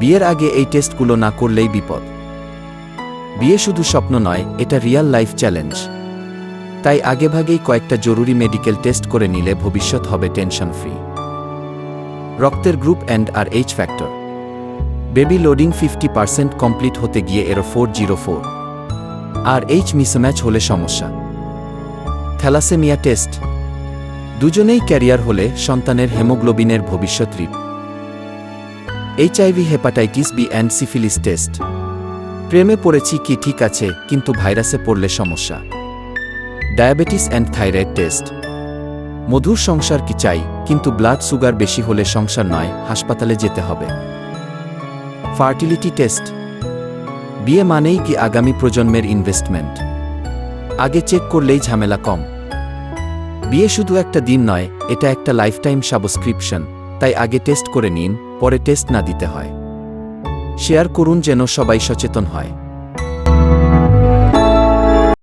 বিয়ের আগে এই টেস্টগুলো না করলেই বিপদ। বিয়ে শুধু স্বপ্ন নয়, এটা রিয়াল লাইফ চ্যালেঞ্জ তাই আগেভাগেই কয়েকটা জরুরি মেডিকেল টেস্ট করে নিলে ভবিষ্যৎ হবে টেনশন ফ্রি রক্তের group and R H factor baby loading fifty percent complete হতে গিয়ে error four zero four R H mismatch হলে সমস্যা। থ্যালাসেমিয়া টেস্ট দুজনেই ক্যারিয়ার হলে সন্তানের হেমোগ্লোবিনের ভবিষ্যৎ রিপ HIV hepatitis B and syphilis test প্রেমে পড়েছি কি ঠিক আছে, কিন্তু ভাইরাসে পড়লে সমস্যা। ডায়াবেটিস অ্যান্ড থাইরয়েড টেস্ট মধুর সংসার কি চাই, কিন্তু ব্লাড সুগার বেশি হলে সংসার নয়, হাসপাতালে যেতে হবে। ফার্টিলিটি টেস্ট বিয়ে মানেই কি আগামী প্রজন্মের ইনভেস্টমেন্ট আগে চেক করলেই ঝামেলা কম। বিয়ে শুধু একটা দিন নয়, এটা একটা লাইফটাইম সাবস্ক্রিপশন তাই আগে টেস্ট করে নিন, পরে টেস্ট না দিতে হয়। শেয়ার করুন যেন সবাই সচেতন হয়।